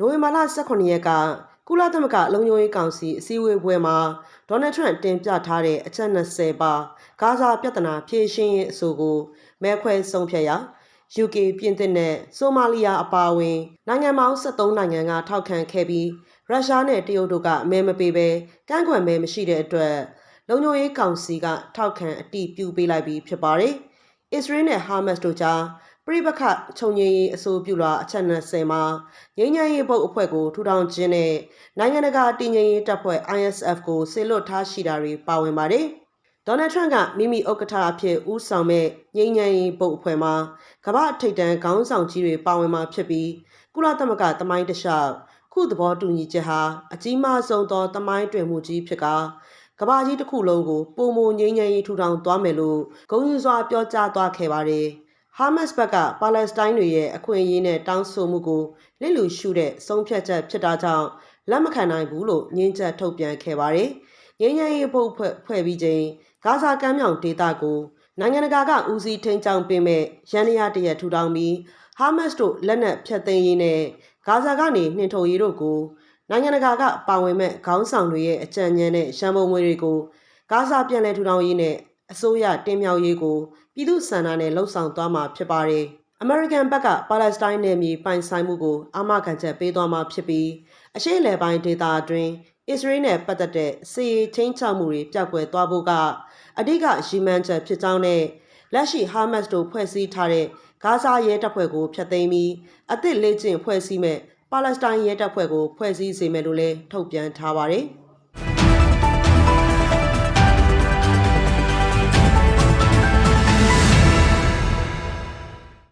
နိုဝင်ဘာလ18ရက်ကကုလသမဂ္ဂလုံခြုံရေးကောင်စီအစည်းအဝေးပွဲမှာဒေါ်နယ်ထရန့်တင်ပြထားတဲ့အချက်20ပါဂါဇာပြဿနာဖြေရှင်းရေးအဆိုကိုမဲခွဲဆုံးဖြတ်ရာ UK ပြင်သစ်နဲ့ဆိုမာလီယာအပါအဝင် နိုင်ငံပေါင်း73နိုင်ငံကထောက်ခံခဲ့ပြီးရုရှားနဲ့တရုတ်တို့ကအမဲမပေးဘဲကန့်ကွက်မဲမရှိတဲ့အတွက်လုံခြုံရေးကောင်စီကထောက်ခံအတည်ပြုပေးလိုက်ပြီးဖြစ်ပါတယ်။အစ္စရေးနဲ့ဟာမတ်စ်တို့ကြား ပြိပခခြုံငင်းရေးအဆိုပြုလာအချက်20မှာငြိမ်းချမ်းရေးဘုတ်အဖွဲ့ကိုထူထောင်ခြင်းနဲ့နိုင်ငံတကာတည်ငြိမ်ရေးတပ်ဖွဲ့ ISF ကိုဆေလွတ်ထားရှိတာတွေပါဝင်ပါတယ်။ဒေါ်နယ်ထရန့်ကမိမိဥက္ကဋ္ဌအဖြစ်ဦးဆောင်မဲ့ငြိမ်းချမ်းရေးဘုတ်အဖွဲ့မှာကမ္ဘာထိပ်တန်းခေါင်းဆောင်ကြီးတွေပါဝင်မှာဖြစ်ပြီးကုလသမဂ္ဂတမိုင်းတလျှောက်ခုသဘောတူညီချက်ဟာအကြီးမားဆုံးသောတမိုင်းတွင်မှုကြီးဖြစ်ကာကဘာကြီးတစ်ခုလုံးကိုပုံမငြိမ်းချမ်းရေးထူထောင်သွားမယ်လို့ဂုဏ်ယူစွာပြောကြားသွားခဲ့ပါတယ်။ ဟာမတ်စ်ဘက်ကပါလက်စတိုင်းတွေရဲ့အခွင့်အရေးနဲ့တောင်းဆိုမှုကိုလစ်လူရှုတဲ့ဆုံးဖြတ်ချက်ဖြစ်တာကြောင့်လက်မခံနိုင်ဘူးလို့ညှင်းချက်ထုတ်ပြန်ခဲ့ပါတယ်။ငြိမ်းချမ်းရေးဖို့ဖွဲ့ဖွဲ့ပြီးချိန်ဂါဇာကမ်းမြောင်ဒေသကိုနိုင်ငံတကာကဦးစီးထိန်းချုပ်ပေးမဲ့ရန်ရတရက်ထူထောင်ပြီးဟာမတ်စ်တို့လက်နက်ဖျက်သိမ်းရေးနဲ့ဂါဇာကနေနှင်ထုတ်ရေးတို့ကိုနိုင်ငံတကာကပါဝင်မဲ့ခေါင်းဆောင်တွေရဲ့အကြံဉာဏ်နဲ့ရှမ်းပုံငွေတွေကိုဂါဇာပြန်လည်ထူထောင်ရေးနဲ့အစိုးရတင်မြှောက်ရေးကို ပြည်သူ့ဆန္ဒနဲ့လှုံ့ဆော်သွားမှာဖြစ်ပါတယ်။ American ဘက်ကပါလက်စတိုင်းနယ်မြေပိုင်ဆိုင်မှုကိုအာမခံချက်ပေးသွားမှာဖြစ်ပြီးအရှေ့အလယ်ပိုင်းဒေသအတွင်းအစ္စရေးနဲ့ပတ်သက်တဲ့စီးရေးချင်းချောက်မှုတွေပြောက်ကွယ်သွားဖို့ကအဓိကရည်မှန်းချက်ဖြစ်ကြောင်းနဲ့လက်ရှိဟာမတ်စ်တို့ဖွဲ့စည်းထားတဲ့ဂါဇာရဲတပ်ဖွဲ့ကိုဖျက်သိမ်းပြီးအသစ်လေ့ကျင့်ဖွဲ့စည်းမဲ့ပါလက်စတိုင်းရဲတပ်ဖွဲ့ကိုဖွဲ့စည်းစေမယ်လို့လည်းထုတ်ပြန်ထားပါတယ်။